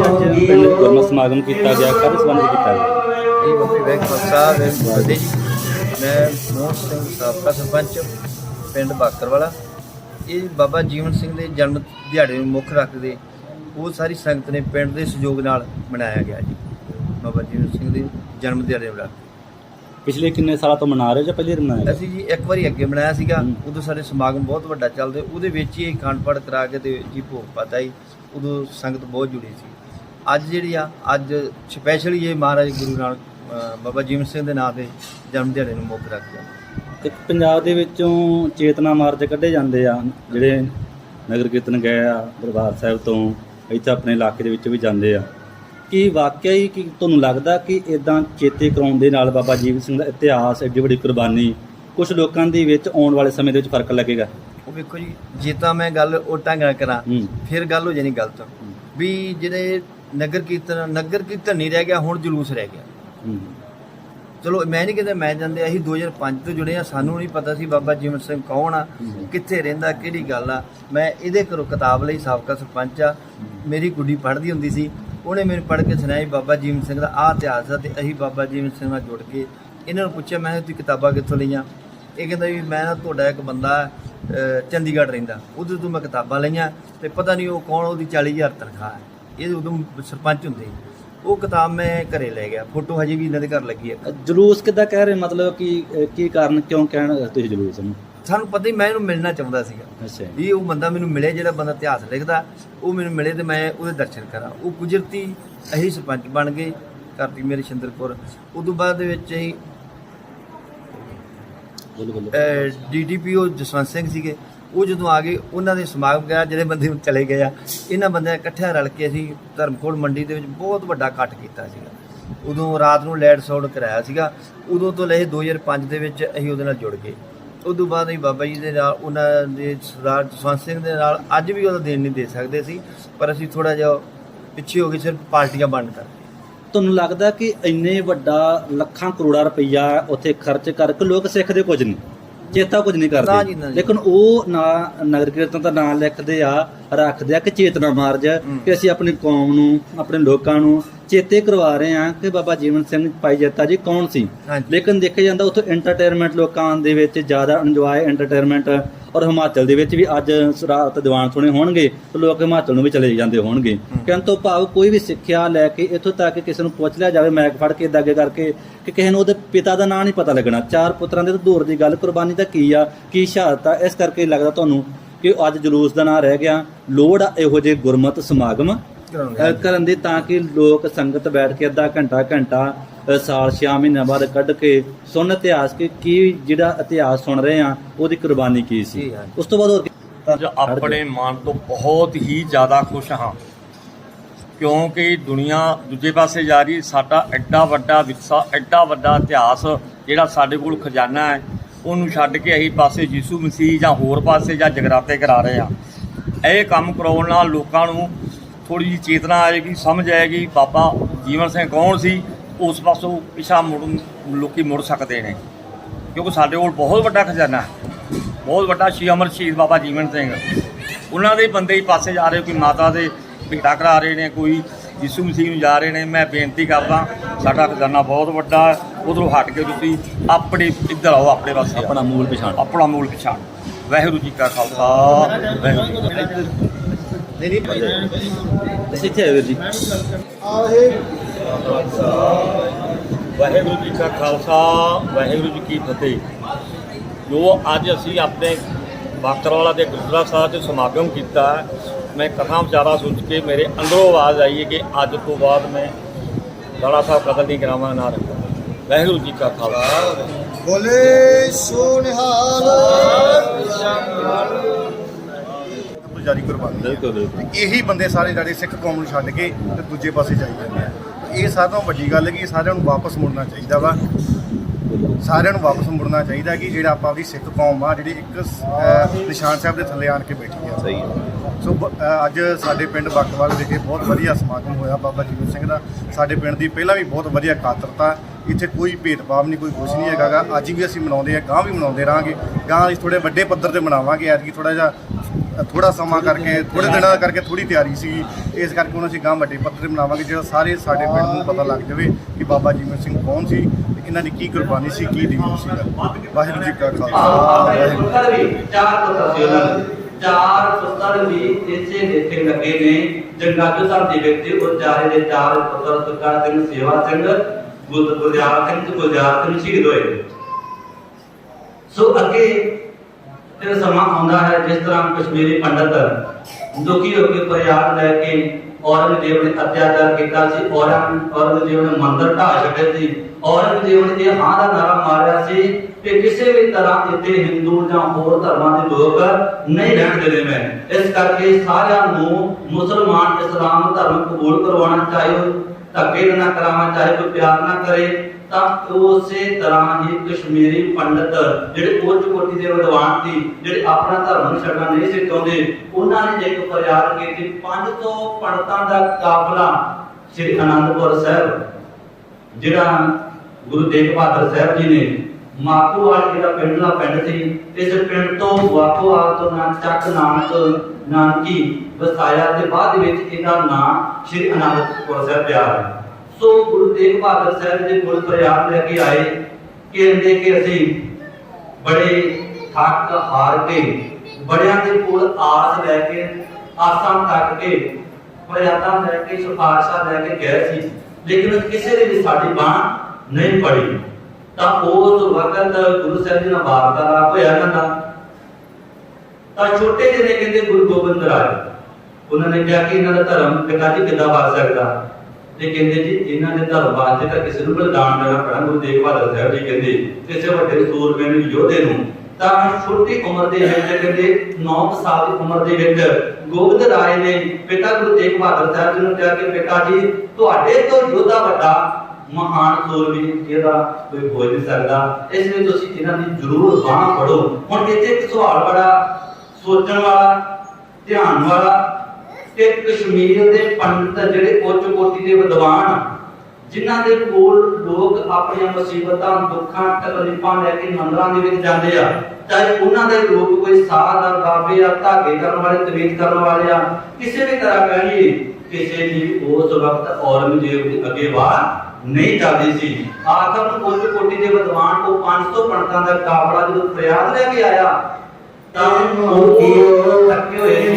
ਅੱਜ ਪਿੰਡ ਗੁਰਮਤਿ ਸਮਾਗਮ ਕੀਤਾ ਗਿਆ ਕਾਹਦੇ ਸੰਬੰਧ ਕੀਤਾ ਗਿਆ ਇਹ ਬਾਬੇ ਵੈਗੁਰੂ ਸਾਹਿਬ ਹੈ ਫਤਿਹ ਜੀ ਮੈਂ ਮੋਹਨ ਸਿੰਘ ਸਾਬਕਾ ਸਰਪੰਚ ਪਿੰਡ ਬਾਕਰਵਾਲਾ ਇਹ ਬਾਬਾ ਜੀਵਨ ਸਿੰਘ ਦੇ ਜਨਮ ਦਿਹਾੜੇ ਨੂੰ ਮੁੱਖ ਰੱਖਦੇ ਉਹ ਸਾਰੀ ਸੰਗਤ ਨੇ ਪਿੰਡ ਦੇ ਸਹਿਯੋਗ ਨਾਲ ਮਨਾਇਆ ਗਿਆ ਜੀ ਬਾਬਾ ਜੀਵਨ ਸਿੰਘ ਦੇ ਜਨਮ ਦਿਹਾੜੇ ਨੂੰ ਰੱਖ ਕੇ। ਪਿਛਲੇ ਕਿੰਨੇ ਸਾਲਾਂ ਤੋਂ ਮਨਾ ਰਹੇ ਜਾਂ ਪਹਿਲੀ ਮਨਾਇਆ? ਅਸੀਂ ਜੀ ਇੱਕ ਵਾਰੀ ਅੱਗੇ ਮਨਾਇਆ ਸੀਗਾ। ਉਦੋਂ ਸਾਡੇ ਸਮਾਗਮ ਬਹੁਤ ਵੱਡਾ ਚੱਲਦੇ ਉਹਦੇ ਵਿੱਚ ਹੀ ਅਖੰਡ ਪਾਠ ਕਰਾ ਕੇ ਤੇ ਜੀ ਭੋਗ ਪਾਤਾ ਜੀ ਉਦੋਂ ਸੰਗਤ ਬਹੁਤ ਜੁੜੀ ਸੀ ਅੱਜ ਜਿਹੜੀ ਆ ਅੱਜ ਸਪੈਸ਼ਲੀ ਇਹ ਮਹਾਰਾਜ ਗੁਰੂ ਨਾਨਕ ਅ, ਬਾਬਾ ਜੀਵਨ ਸਿੰਘ ਦੇ ਨਾਂ ਤੇ ਜਨਮ ਦਿਹਾੜੇ ਨੂੰ ਮੁੱਖ ਰੱਖਿਆ ਇੱਕ ਪੰਜਾਬ ਦੇ ਵਿੱਚੋਂ ਚੇਤਨਾ ਮਾਰਚ ਕੱਢੇ ਜਾਂਦੇ ਆ ਜਿਹੜੇ ਨਗਰ ਕੀਰਤਨ ਗਏ ਆ ਦਰਬਾਰ ਸਾਹਿਬ ਤੋਂ ਇੱਥੇ ਆਪਣੇ ਇਲਾਕੇ ਦੇ ਵਿੱਚ ਵੀ ਜਾਂਦੇ ਆ। ਕੀ ਵਾਕਿਆ ਹੀ ਕਿ ਤੁਹਾਨੂੰ ਲੱਗਦਾ ਕਿ ਇਦਾਂ ਚੇਤੇ ਕਰਾਉਣ ਦੇ ਨਾਲ ਬਾਬਾ ਜੀਵਨ ਸਿੰਘ ਦਾ ਇਤਿਹਾਸ ਐਡੀ ਵੱਡੀ ਕੁਰਬਾਨੀ ਕੁਝ ਲੋਕਾਂ ਦੇ ਵਿੱਚ ਆਉਣ ਵਾਲੇ ਸਮੇਂ ਦੇ ਵਿੱਚ ਫ਼ਰਕ ਲੱਗੇਗਾ? ਉਹ ਵੇਖੋ ਜੀ ਜੇ ਤਾਂ ਮੈਂ ਗੱਲ ਉਹ ਢੰਗ ਨਾਲ ਕਰਾਂ ਹੂੰ। ਫਿਰ ਗੱਲ ਹੋ ਜਾਣੀ ਗਲਤ ਵੀ ਜਿਹੜੇ ਨਗਰ ਕੀਰਤਨ ਨਗਰ ਕੀਰਤਨ ਨਹੀਂ ਰਹਿ ਗਿਆ ਹੁਣ ਜਲੂਸ ਰਹਿ ਗਿਆ। ਚਲੋ ਮੈਂ ਨਹੀਂ ਕਹਿੰਦਾ ਮੈਂ ਜਾਂਦੇ ਅਸੀਂ 2005 ਤੋਂ ਜੁੜੇ ਆ ਸਾਨੂੰ ਨਹੀਂ ਪਤਾ ਸੀ ਬਾਬਾ ਜੀਵਨ ਸਿੰਘ ਕੌਣ ਆ। ਕਿੱਥੇ ਰਹਿੰਦਾ ਕਿਹੜੀ ਗੱਲ ਆ। ਮੈਂ ਇਹਦੇ ਘਰੋਂ ਕਿਤਾਬ ਲਈ ਸਾਬਕਾ ਸਰਪੰਚ ਆ। ਮੇਰੀ ਗੁੱਡੀ ਪੜ੍ਹਦੀ ਹੁੰਦੀ ਸੀ। ਉਹਨੇ ਮੈਨੂੰ ਪੜ੍ਹ ਕੇ ਸੁਣਾਈ ਬਾਬਾ ਜੀਵਨ ਸਿੰਘ ਦਾ ਆਹ ਇਤਿਹਾਸ ਆ ਤੇ ਅਸੀਂ ਬਾਬਾ ਜੀਵਨ ਸਿੰਘ ਨਾਲ ਜੁੜ ਕੇ ਇਹਨਾਂ ਨੂੰ ਪੁੱਛਿਆ ਮੈਂ ਤੁਸੀਂ ਕਿਤਾਬਾਂ ਕਿੱਥੋਂ ਲਈਆਂ? ਇਹ ਕਹਿੰਦਾ ਵੀ ਮੈਂ ਨਾ ਤੁਹਾਡਾ ਇੱਕ ਬੰਦਾ ਚੰਡੀਗੜ੍ਹ ਰਹਿੰਦਾ। ਉਹਦੇ ਤੋਂ ਮੈਂ ਕਿਤਾਬਾਂ ਲਈਆਂ ਤੇ ਪਤਾ ਨਹੀਂ ਉਹ ਕੌਣ ਉਹਦੀ 40000 ਤਨਖਾਹ ਹੈ ਇਹ ਉਦੋਂ ਸਰਪੰਚ ਹੁੰਦੇ ਸੀ। ਉਹ ਕਿਤਾਬ ਮੈਂ ਘਰੇ ਲੈ ਗਿਆ। ਫੋਟੋ ਹਜੇ ਵੀ ਇਹਨਾਂ ਦੇ ਘਰ ਲੱਗੀ ਹੈ ਜਲੂਸ ਕਿੱਦਾਂ ਕਹਿ ਰਹੇ? ਮਤਲਬ ਕਿ ਅਹ, ਕੀ ਕਾਰਨ ਕਿਉਂ ਕਹਿਣ ਤੁਸੀਂ ਜਲੂਸ ਨੂੰ? ਸਾਨੂੰ ਪਤਾ ਹੀ ਮੈਂ ਇਹਨੂੰ ਮਿਲਣਾ ਚਾਹੁੰਦਾ ਸੀਗਾ। ਅੱਛਾ। ਵੀ ਉਹ ਬੰਦਾ ਮੈਨੂੰ ਮਿਲੇ ਜਿਹੜਾ ਬੰਦਾ ਇਤਿਹਾਸ ਲਿਖਦਾ ਉਹ ਮੈਨੂੰ ਮਿਲੇ ਤੇ ਮੈਂ ਉਹਦੇ ਦਰਸ਼ਨ ਕਰਾਂ। ਉਹ ਕੁਦਰਤੀ ਅਸੀਂ ਸਰਪੰਚ ਬਣ ਗਏ ਕਰਤੀ ਮੇਰੇ ਸ਼ਿੰਦਰ ਕੌਰ ਉਦੋਂ ਬਾਅਦ ਦੇ ਵਿੱਚ ਹੀ ਬੋਲੋ ਬੋਲੋ। ਡੀਡੀਪੀਓ ਜਸਵੰਤ ਸਿੰਘ ਸੀਗੇ। ਉਹ ਜਦੋਂ ਆ ਗਏ, ਉਹਨਾਂ ਦੇ ਸਮਾਗਮ ਗਿਆ ਜਿਹੜੇ ਬੰਦੇ ਚਲੇ ਗਏ ਆ। ਇਹਨਾਂ ਬੰਦਿਆਂ ਇਕੱਠਿਆਂ ਰਲ ਕੇ ਅਸੀਂ ਧਰਮਕੋਟ ਮੰਡੀ ਦੇ ਵਿੱਚ ਬਹੁਤ ਵੱਡਾ ਇਕੱਠ ਕੀਤਾ ਸੀਗਾ। ਉਦੋਂ ਰਾਤ ਨੂੰ ਲੈਟ ਸੌਡ ਕਰਾਇਆ ਸੀਗਾ। ਉਦੋਂ ਤੋਂ ਲੈ 2005 ਦੇ ਵਿੱਚ ਅਸੀਂ ਉਹਦੇ ਨਾਲ ਜੁੜ ਗਏ। ਉਦੋਂ ਬਾਅਦ ਅਸੀਂ ਬਾਬਾ ਜੀ ਦੇ ਨਾਲ, ਉਹਨਾਂ ਦੇ ਸਰਦਾਰ ਜਸਵੰਤ ਸਿੰਘ ਦੇ ਨਾਲ ਅੱਜ ਵੀ ਉਹਦਾ ਦੇਣ ਨਹੀਂ ਦੇ ਸਕਦੇ ਸੀ, ਪਰ ਅਸੀਂ ਥੋੜਾ ਜਿਹਾ ਪਿੱਛੇ ਹੋ ਗਏ ਸਿਰਫ ਪਾਰਟੀਆਂ ਬੰਦ ਕਰ ਤੁਹਾਨੂੰ ਲੱਗਦਾ ਕਿ ਇੰਨੇ ਵੱਡਾ ਲੱਖਾਂ ਕਰੋੜਾਂ ਰੁਪਈਆ ਉੱਥੇ ਖਰਚ ਕਰਕੇ ਲੋਕ ਸਿੱਖਦੇ ਕੁਝ ਨਹੀਂ? ਚੇਤਾ ਕੁਝ ਨਹੀਂ ਕਰਦੇ। ਲੇਕਿਨ ਉਹ ਨਾ ਨਗਰ ਕੀਰਤਨ ਦਾ ਨਾਂ ਲਿਖਦੇ ਆ ਰੱਖਦੇ ਆ ਕਿ ਚੇਤਨਾ ਮਾਰਜ। ਕਿ ਅਸੀਂ ਆਪਣੀ ਕੌਮ ਨੂੰ ਆਪਣੇ ਲੋਕਾਂ ਨੂੰ ਚੇਤੇ ਕਰਵਾ ਰਹੇ ਆ ਕਿ ਬਾਬਾ ਜੀਵਨ ਸਿੰਘ ਭਾਈ ਜੱਤਾ ਜੀ ਕੌਣ ਸੀ? ਲੇਕਿਨ ਦੇਖਿਆ ਜਾਂਦਾ ਉੱਥੇ ਐਂਟਰਟੇਨਮੈਂਟ ਲੋਕਾਂ ਦੇ ਵਿੱਚ ਜ਼ਿਆਦਾ ਇੰਜੋਏ ਐਂਟਰਟੇਨਮੈਂਟ ਔਰ ਹਿਮਾਚਲ ਦੇ ਵਿੱਚ ਵੀ ਅੱਜ ਰਾਤ ਦੀਵਾਨ ਸੁਣੇ ਹੋਣਗੇ ਤੇ ਲੋਕ ਹਿਮਾਚਲ ਨੂੰ ਵੀ ਚਲੇ ਜਾਂਦੇ ਹੋਣਗੇ। ਕਹਿਣ ਤੋਂ ਭਾਵ ਕੋਈ ਵੀ ਸਿੱਖਿਆ ਲੈ ਕੇ ਇੱਥੋਂ ਤੱਕ ਕਿਸੇ ਨੂੰ ਪੁੱਛ ਲਿਆ ਜਾਵੇ ਮੈਕ ਫੜ ਕੇ ਏਦਾਂ ਅੱਗੇ ਕਰਕੇ ਕਿ ਕਿਸੇ ਨੂੰ ਉਹਦੇ ਪਿਤਾ ਦਾ ਨਾਂ ਨਹੀਂ ਪਤਾ ਲੱਗਣਾ। ਚਾਰ ਪੁੱਤਰਾਂ ਦੇ ਤਾਂ ਦੂਰ ਦੀ ਗੱਲ ਕੁਰਬਾਨੀ ਤਾਂ ਕੀ ਆ ਕੀ ਸ਼ਹਾਦਤ ਆ ਇਸ ਕਰਕੇ ਲੱਗਦਾ ਤੁਹਾਨੂੰ ਕਿ ਅੱਜ ਜਲੂਸ ਦਾ ਨਾਂ ਰਹਿ ਗਿਆ ਲੋੜ ਆ ਇਹੋ ਜਿਹੇ ਗੁਰਮਤ ਸਮਾਗਮ ਕਰਨ ਦੀ ਤਾਂ ਕਿ ਲੋਕ ਸੰਗਤ ਬੈਠ ਕੇ ਅੱਧਾ ਘੰਟਾ ਘੰਟਾ ਸਾਲ 6 ਮਹੀਨਿਆਂ ਬਾਅਦ ਕੱਢ ਕੇ ਸੁਣ ਇਤਿਹਾਸ ਕਿ ਕੀ ਜਿਹੜਾ ਇਤਿਹਾਸ ਸੁਣ ਰਹੇ ਆ ਉਹਦੀ ਕੁਰਬਾਨੀ ਕੀ ਸੀ। ਜੀ। ਉਸ ਤੋਂ ਬਾਅਦ ਹੋਰ ਆਪਣੇ ਮਨ ਤੋਂ ਬਹੁਤ ਹੀ ਜ਼ਿਆਦਾ ਖੁਸ਼ ਹਾਂ। ਕਿਉਂਕਿ ਦੁਨੀਆ ਦੂਜੇ ਪਾਸੇ ਜਾ ਰਹੀ ਸਾਡਾ ਐਡਾ ਵੱਡਾ ਵਿਰਸਾ ਐਡਾ ਵੱਡਾ ਇਤਿਹਾਸ ਜਿਹੜਾ ਸਾਡੇ ਕੋਲ ਖਜ਼ਾਨਾ ਹੈ ਉਹਨੂੰ ਛੱਡ ਕੇ ਅਸੀਂ ਪਾਸੇ ਯਿਸੂ ਮਸੀਹ ਜਾਂ ਹੋਰ ਪਾਸੇ ਜਾਂ ਜਗਰਾਤੇ ਕਰਾ ਰਹੇ ਹਾਂ। ਇਹ ਕੰਮ ਕਰਾਉਣ ਨਾਲ ਲੋਕਾਂ ਨੂੰ ਥੋੜੀ ਜਿਹੀ ਚੇਤਨਾ ਆਏਗੀ, ਸਮਝ ਆਏਗੀ, ਬਾਬਾ ਜੀਵਨ ਸਿੰਘ ਕੌਣ ਸੀ? ਉਸ ਪਾਸੋਂ ਪਿਛਾ ਮੁੜ ਲੋਕੀ ਮੁੜ ਸਕਦੇ ਨੇ। ਕਿਉਂਕਿ ਸਾਡੇ ਕੋਲ ਬਹੁਤ ਵੱਡਾ ਖਜ਼ਾਨਾ ਹੈ। ਬਹੁਤ ਵੱਡਾ ਸ਼੍ਰੀ ਅਮਰ ਸ਼ਹੀਦ ਬਾਬਾ ਜੀਵਨ ਸਿੰਘ। ਉਹਨਾਂ ਦੇ ਬੰਦੇ ਹੀ ਪਾਸੇ ਜਾ ਰਹੇ, ਕੋਈ ਮਾਤਾ ਦੇ ਭੇਟਾ ਕਰਾ ਰਹੇ ਨੇ, ਕੋਈ ਯਿਸੂ ਮਸੀਹ ਨੂੰ ਜਾ ਰਹੇ ਨੇ। ਮੈਂ ਬੇਨਤੀ ਕਰਦਾ, ਸਾਡਾ ਖਜ਼ਾਨਾ ਬਹੁਤ ਵੱਡਾ ਹੈ। ਉਧਰੋਂ ਹਟ ਕੇ ਤੁਸੀਂ ਆਪਣੇ ਇੱਧਰ ਆਓ ਆਪਣੇ ਪਾਸੇ ਆਓ। ਆਪਣਾ ਮੂਲ ਪਛਾਣ। ਆਪਣਾ ਮੂਲ ਪਛਾਣ। ਵਾਹਿਗੁਰੂ ਜੀ ਕਾ ਖਾਲਸਾ ਵਾਹਿਗੁਰੂ ਜੀ ਨਹੀਂ ਨਹੀਂ ਵਾਹਿਗੁਰੂ ਜੀ ਕਾ ਖਾਲਸਾ ਵਾਹਿਗੁਰੂ ਜੀ ਕੀ ਫਤਿਹ। ਜੋ ਅੱਜ ਅਸੀਂ ਆਪਣੇ ਬਾਕਰਵਾਲਾ ਦੇ ਗੁਰਦੁਆਰਾ ਸਾਹਿਬ 'ਚ ਸਮਾਗਮ ਕੀਤਾ ਮੈਂ ਕਥਾ ਵਿਚਾਰਾ ਸੁਣ ਕੇ ਮੇਰੇ ਅੰਦਰੋਂ ਆਵਾਜ਼ ਆਈ ਹੈ ਕਿ ਅੱਜ ਤੋਂ ਬਾਅਦ ਮੈਂ ਦਾੜਾ ਸਾਹਿਬ ਕਤਲ ਨਹੀਂ ਕਰਾਵਾਂ ਨਾ ਰੱਖਾਂ ਵਾਹਿਗੁਰੂ ਜੀ ਕਾ ਖਾਲਸਾ। ਬੋਲੇ ਸੋ ਨਿਹਾਲ ਜਾਰੀ ਕੁਰਬਾਨੀ ਇਹੀ ਬੰਦੇ ਸਾਰੇ ਜਿਹੜੇ ਸਿੱਖ ਕੌਮ ਨੂੰ ਛੱਡ ਕੇ ਤੇ ਦੂਜੇ ਪਾਸੇ ਜਾਈ ਜਾਂਦੇ ਆ। ਇਹ ਸਾਰਿਆਂ ਤੋਂ ਵੱਡੀ ਗੱਲ ਹੈ ਕਿ ਸਾਰਿਆਂ ਨੂੰ ਵਾਪਸ ਮੁੜਨਾ ਚਾਹੀਦਾ ਵਾ। ਸਾਰਿਆਂ ਨੂੰ ਵਾਪਸ ਮੁੜਨਾ ਚਾਹੀਦਾ ਕਿ ਜਿਹੜਾ ਆਪਾਂ ਆਪਣੀ ਸਿੱਖ ਕੌਮ ਆ ਜਿਹੜੀ ਇੱਕ ਨਿਸ਼ਾਨ ਸਾਹਿਬ ਦੇ ਥੱਲੇ ਆਣ ਕੇ ਬੈਠੀ ਆ। ਸਹੀ ਸੋ, ਬ- ਅੱਜ ਸਾਡੇ ਪਿੰਡ ਬੱਕਵਾਲ ਵਿਖੇ ਬਹੁਤ ਵਧੀਆ ਸਮਾਗਮ ਹੋਇਆ ਬਾਬਾ ਜੀਵਨ ਸਿੰਘ ਦਾ। ਸਾਡੇ ਪਿੰਡ ਦੀ ਪਹਿਲਾਂ ਵੀ ਬਹੁਤ ਵਧੀਆ ਕਾਤਰਤਾ ਇੱਥੇ ਕੋਈ ਭੇਦਭਾਵ ਨਹੀਂ, ਕੋਈ ਕੁਛ ਨਹੀਂ ਹੈਗਾ ਗਾ। ਅੱਜ ਵੀ ਅਸੀਂ ਮਨਾਉਂਦੇ ਆ ਗਾਂ ਵੀ ਮਨਾਉਂਦੇ ਰਹਾਂਗੇ। ਗਾਂ ਅਸੀਂ ਥੋੜੇ ਵੱਡੇ ਪੱਧਰ ਤੇ ਮਨਾਵਾਂਗੇ, ਐਤਕੀ ਥੋੜਾ ਜਿਹਾ ਥੋੜਾ ਸਮਾਂ ਕਰਕੇ ਥੋੜੇ ਦਿਨਾਂ ਕਰਕੇ ਥੋੜੀ ਤਿਆਰੀ ਸੀ ਇਸ ਕਰਕੇ ਹੁਣ ਅਸੀਂ ਗਾਂ ਵੱਡੇ ਪੱਧਰ 'ਤੇ ਮਨਾਵਾਂਗੇ, ਜਿਹੜਾ ਸਾਰੇ ਸਾਡੇ ਪਿੰਡ ਨੂੰ ਪਤਾ ਲੱਗ ਜਾਵੇ ਕਿ ਬਾਬਾ ਜੀਵਨ ਸਿੰਘ ਕੌਣ ਸੀ ਤੇ ਇਹਨਾਂ ਦੀ ਕੀ ਕੁਰਬਾਨੀ ਸੀ, ਕੀ ਦੀਨ ਸੀ ਵਾਹਿਗੁਰੂ ਜੀ ਕਾ ਖਾਲਸਾ, ਵਾਹਿਗੁਰੂ ਜੀ ਵੀ ਚਾਰ ਚਾਰ ਪੁੱਤਰ ਵੀ ਇਸੇ ਲੇਖੇ ਲੱਗੇ ਨੇ। ਜੰਗਾਜੂ ਸਾਹਿਬ ਦੇ ਵਿਅਕਤੀ ਉਹ ਚਾਰੇ ਦੇ ਚਾਰ ਪੁੱਤਰ ਸੁੱਕਾ ਸਿੰਘ, ਸੇਵਾ ਸਿੰਘ ਗੁਰ ਗੁਰਜਾਰ ਸਿੰਘ ਤੇ ਗੁਰਜਾਰ ਸਿੰਘ ਸ਼ਹੀਦ ਹੋਏ ਸੋ ਅੱਗੇ ਫਿਰ ਸਮਾਂ ਆਉਂਦਾ ਹੈ ਜਿਸ ਤਰ੍ਹਾਂ ਕਸ਼ਮੀਰੀ ਪੰਡਤ ਦੁਖੀ ਹੋ ਕੇ ਫਰਿਆਦ ਲੈ ਕੇ ਔਰੰਗਜ਼ੇਬ ਨੇ ਅਤਿਆਚਾਰ ਕੀਤਾ ਸੀ, ਔਰੰਗ, ਔਰੰਗਜ਼ੇਬ ਨੇ ਮੰਦਰ ਢਾਹ ਛੱਡੇ ਸੀ, ਔਰੰਗਜ਼ੇਬ ਨੇ ਇਹ ਹਾਂ ਦਾ ਨਾਰਾ ਮਾਰਿਆ ਸੀ ਕਿ ਕਿਸੇ ਵੀ ਤਰ੍ਹਾਂ ਇੱਥੇ ਹਿੰਦੂ ਜਾਂ ਹੋਰ ਧਰਮਾਂ ਦੇ ਲੋਕ ਨਹੀਂ ਰਹਿਣ ਦੇਣੇ ਮੈਂ। ਇਸ ਕਰਕੇ ਸਾਰਿਆਂ ਨੂੰ ਮੁਸਲਮਾਨ ਇਸਲਾਮ ਧਰਮ ਕਬੂਲ ਕਰਵਾਉਣਾ ਚਾਹੇ ਧੱਕੇ ਨਾ ਕਰਾਉਣਾ ਚਾਹੇ ਪਿਆਰ ਨਾ ਕਰੇ ਤਾਂ ਉਸੇ ਤਰ੍ਹਾਂ ਹੀ ਕਸ਼ਮੀਰੀ ਪੰਡਤ ਜਿਹੜੇ ਉੱਚ ਕੋਟੀ ਦੇ ਵਿਦਵਾਨ ਸੀ, ਜਿਹੜੇ ਆਪਣਾ ਧਰਮ ਨੂੰ ਛੱਡਣਾ ਨਹੀਂ ਸੀ ਚਾਹੁੰਦੇ, ਉਹਨਾਂ ਨੇ ਇੱਕ ਫਰਿਆਦ ਕੀਤੀ 500 ਪੰਡਤਾਂ ਦਾ ਕਾਫਲਾ ਸ੍ਰੀ ਅਨੰਦਪੁਰ ਸਾਹਿਬ, ਜਿਹੜਾ ਗੁਰੂ ਤੇਗ ਬਹਾਦਰ ਸਾਹਿਬ ਜੀ ਨੇ ਮਾਕੂਵਾਲ ਜਿਹੜਾ ਪਿੰਡਲਾ ਪਿੰਡ ਸੀ, ਇਸ ਪਿੰਡ ਤੋਂ ਵਾਕੋਵਾਲ ਤੋਂ ਨਾ ਚੱਕ ਨਾਨਕ ਨਾਨਕੀ ਵਸਾਇਆ, ਤੇ ਬਾਅਦ ਵਿੱਚ ਇਹਦਾ ਨਾਮ ਸ੍ਰੀ ਅਨੰਦਪੁਰ ਸਾਹਿਬ ਪਿਆ ਹੈ ਸੋ ਗੁਰੂ ਤੇਗ ਬਹਾਦਰ ਸਾਹਿਬ ਦੇ ਕੋਲ ਫਰਿਆਦ ਲੈ ਕੇ ਆਏ ਕਹਿੰਦੇ ਕਿ ਅਸੀਂ ਬੜੇ ਥੱਕ ਹਾਰ ਕੇ, ਬੜਿਆਂ ਦੇ ਕੋਲ ਆਸ ਲੈ ਕੇ, ਆਸਾਂ ਤੱਕ ਕੇ ਫਰਿਆਦਾਂ ਲੈ ਕੇ, ਸਿਫਾਰਸ਼ਾਂ ਲੈ ਕੇ ਗਏ ਸੀ। ਲੇਕਿਨ ਕਿਸੇ ਦੇ ਵੀ ਸਾਡੀ ਬਾਹ ਨਹੀਂ ਪੜੀ ਤਾਂ ਉਸ ਵਕਤ ਗੁਰੂ ਸਾਹਿਬ ਜੀ ਨਾਲ ਵਾਰਤਾਲਾਪ ਹੋਇਆ ਇਹਨਾਂ ਦਾ ਤਾਂ ਛੋਟੇ ਜਿਹੇ ਨੇ ਕਹਿੰਦੇ ਗੁਰੂ ਗੋਬਿੰਦ ਰਾਜ ਉਹਨਾਂ ਨੇ ਕਿਹਾ ਕਿ ਇਹਨਾਂ ਦਾ ਧਰਮ ਪਿਤਾ ਜੀ ਕਿੱਦਾਂ ਬਚ ਸਕਦਾ? ਤੇ ਕਹਿੰਦੇ ਜੀ ਇਹਨਾਂ ਦੇ ਧਰਮ ਵਾਸਤੇ ਤਾਂ ਕਿਸੇ ਨੂੰ ਬਲਿਦਾਨ ਦੇਣਾ ਪੈਣਾ, ਗੁਰੂ ਤੇਗ ਬਹਾਦਰ ਸਾਹਿਬ ਜੀ ਕਹਿੰਦੇ ਕਿਸੇ ਵੱਡੇ ਸੂਰਮੇ ਨੂੰ ਯੋਧੇ ਨੂੰ, ਤਾਂ ਛੋਟੀ ਉਮਰ ਦੇ ਵਿੱਚ ਕਹਿੰਦੇ 9 ਸਾਲ ਦੀ ਉਮਰ ਦੇ ਵਿੱਚ ਗੋਬਿੰਦ ਰਾਏ ਨੇ ਪਿਤਾ ਗੁਰੂ ਤੇਗ ਬਹਾਦਰ ਸਾਹਿਬ ਜੀ ਨੂੰ ਕਿਹਾ ਕਿ ਪਿਤਾ ਜੀ, ਤੁਹਾਡੇ ਤੋਂ ਯੋਧਾ ਵੱਡਾ ਮਹਾਨ ਸੂਰਮੀ ਇਹਦਾ ਕੋਈ ਹੋ ਨਹੀਂ ਸਕਦਾ। ਇਸ ਲਈ ਤੁਸੀਂ ਇਹਨਾਂ ਦੀ ਜ਼ਰੂਰ ਬਾਹ ਫੜੋ। ਹੁਣ ਇੱਥੇ ਇੱਕ ਸਵਾਲ ਬੜਾ ਸੋਚਣ ਵਾਲਾ, ਧਿਆਨ ਵਾਲਾ ਕਿ ਕਸ਼ਮੀਰ ਦੇ ਪੰਡਤ ਜਿਹੜੇ ਉੱਚ ਕੋਟੀ ਦੇ ਵਿਦਵਾਨ ਜਿਨ੍ਹਾਂ ਦੇ ਕੋਲ ਲੋਕ ਆਪਣੀਆਂ ਮੁਸੀਬਤਾਂ ਦੁੱਖਾਂ ਤਕਲੀਫਾਂ ਲੈ ਕੇ ਮੰਦਰਾਂ ਦੇ ਵਿੱਚ ਜਾਂਦੇ ਆ ਚਾਹੇ ਉਹਨਾਂ ਦੇ ਲੋਕ ਕੋਈ ਸਾਧ ਆ ਬਾਬੇ ਆ ਧਾਗੇ ਕਰਨ ਵਾਲੇ ਤਵੀਤ ਕਰਨ ਵਾਲੇ ਆ ਕਿਸੇ ਵੀ ਤਰ੍ਹਾਂ ਕਹੀਏ ਕਿਸੇ ਦੀ ਉਸ ਵਕਤ ਔਰੰਗਜ਼ੇਬ ਦੇ ਅੱਗੇ ਵਾਰ ਨਹੀਂ ਚੱਲਦੀ ਸੀ। ਆਖਰ ਨੂੰ ਉੱਚ ਕੋਟੀ ਦੇ ਵਿਦਵਾਨ ਤੋਂ 500 ਪੰਡਤਾਂ ਦਾ ਕਾਫਲਾ ਜਦੋਂ ਫਰਿਆਦ ਲੈ ਕੇ ਆਇਆ ਤਾਂ ਉਹ ਕੀ ਥੱਕੇ ਹੋਏ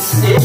Yeah.